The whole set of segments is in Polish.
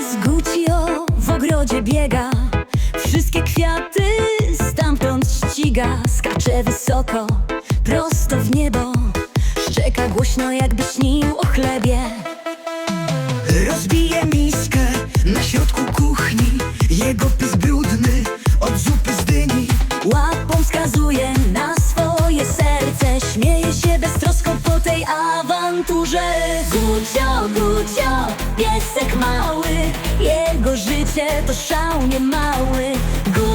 Guccio w ogrodzie biega. Wszystkie kwiaty stamtąd ściga. Skacze wysoko, prosto w niebo. Szczeka głośno jakby śnił o chlebie. Rozbije miskę na środku kuchni. Jego pys brudny od zupy z dyni. Łapą wskazuje na swoje serce. Śmieje się beztrosko po tej awanturze. Gucio, Gucio, piesek mały Jego życie to szał niemały. Gucio,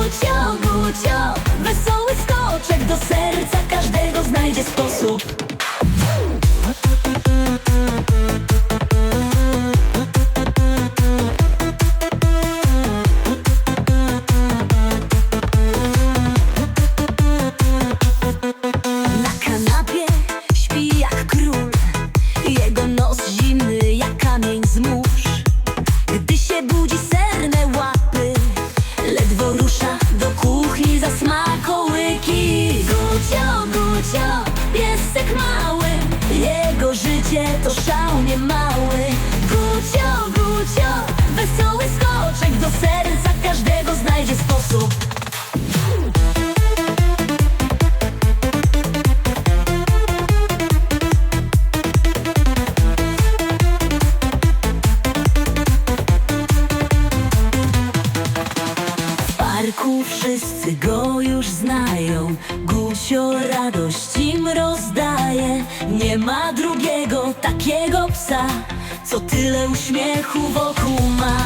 rusza do kuchni za smakołyki. Gucio, Gucio, piesek mały Jego życie to szał niemały. Gucio, Gucio, wesoły skoczek Do serca każdego znajdzie sposób parku wszyscy go już znają. Gusio radość im rozdaje. Nie ma drugiego takiego psa Co tyle uśmiechu wokół ma